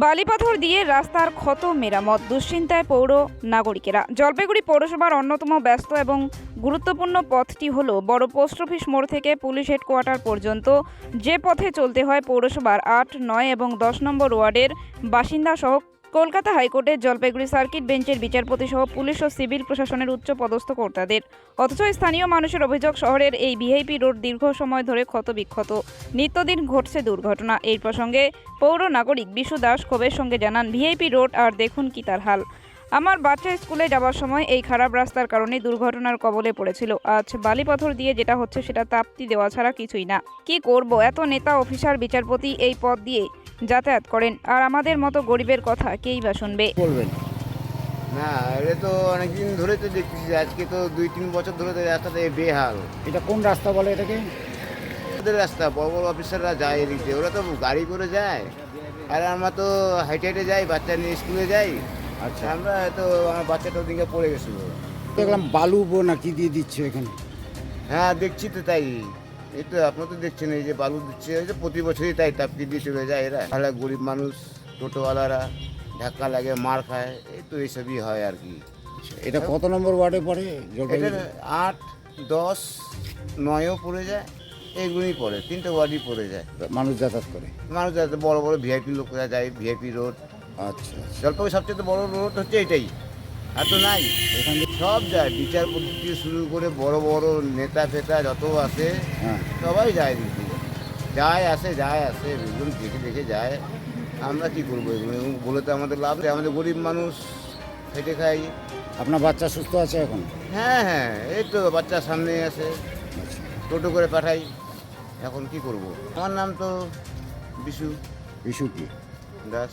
বালিপাথর দিয়ে রাস্তার ক্ষত মেরামত, দুশ্চিন্তায় পৌর নাগরিকেরা। জলপাইগুড়ি পৌরসভার অন্যতম ব্যস্ত এবং গুরুত্বপূর্ণ পথটি হল বড় পোস্ট অফিস মোড় থেকে পুলিশ হেডকোয়ার্টার পর্যন্ত। যে পথে চলতে হয় পৌরসভার আট, নয় এবং দশ নম্বর ওয়ার্ডের বাসিন্দা সহ কলকাতা হাইকোর্টের জলপাইগুড়ি সার্কিট বেঞ্চের বিচারপতি সহ পুলিশ ও সিভিল প্রশাসনের উচ্চ পদস্থ কর্তাদের। অথচ স্থানীয় মানুষের অভিযোগ, শহরের এই ভিআইপি রোড দীর্ঘ সময় ধরে ক্ষতবিক্ষত। নিত্যদিন ঘটছে দুর্ঘটনা। এই প্রসঙ্গে পৌর নাগরিক বিশু দাস ক্ষোভের সঙ্গে জানান ভিআইপি রোড আর দেখুন কি তার হাল। আমার বাচ্চা স্কুলে যাওয়ার সময় এই খারাপ রাস্তার কারণে দুর্ঘটনার কবলে পড়েছিল। আজ বালিপাথর দিয়ে যেটা হচ্ছে সেটা তাপ্তি দেওয়া ছাড়া কিছুই না। কি করব? এত নেতা, অফিসার, বিচারপতি এই পথ দিয়ে যাতায়াত করেন। আর আমাদের মতো গরিবের কথা কেই বা শুনবে? বলবেন। না এটা তো অনেকদিন ধরে তো দেখতেছি আজকে তো দুই তিন বছর ধরে তো রাস্তাতে বেহাল। এটা কোন রাস্তা বলে এটাকে? ওদের রাস্তা বড় বড় অফিসাররা যায় এদিক দিয়ে। ওরা তো গাড়ি করে যায়। আর আমরা তো হাইটে হাইটে যাই বাচ্চা নিয়ে স্কুলে যাই। আচ্ছা। আমরা তো আমার বাচ্চাটা ওদিকে পড়ে গেছিল। দেখলাম বালু বো না কি দিয়ে দিচ্ছে এখানে? হ্যাঁ দেখছি তো তাই। তো আপনার তো দেখছেন এই যে বালু দিচ্ছে এই যে প্রতি বছরই তাই টাপকি দিয়ে চলে যায় এরা। তাহলে গরিব মানুষ টোটোওয়ালারা ধাক্কা লাগে মার খায় এই তো এইসবই হয় আর কি। এটা কত নম্বর ওয়ার্ডে পড়ে? এটা আট দশ নয়ও পড়ে যায় এইগুলোই পড়ে তিনটে ওয়ার্ডই পড়ে যায়। মানুষ যাতায়াত করে? মানুষ যাতায়াত বড় বড় ভিআইপি লোকরা যায় ভিআইপি রোড। আচ্ছা আচ্ছা। জলপাইগুড়ি সবচেয়ে বড় রোড হচ্ছে এটাই আর তো নাই। এখান থেকে সব যায়। বিচারপতি থেকে শুরু করে বড় বড় নেতা ফেতা যত আছে হ্যাঁ। সবাই যায় দিক দিয়ে যায় আসে যায় আসে এগুলো দেখে দেখে যায়। আমরা কি করব এগুলো? বলে তো আমাদের লাভ নেই। আমাদের গরিব মানুষ খেটে খাই আপনার বাচ্চা সুস্থ আছে এখন? হ্যাঁ হ্যাঁ। এই তো বাচ্চা সামনে আছে। টোটো করে পাঠাই। এখন কি করব? আমার নাম তো বিশু। বিশু কি? দাস।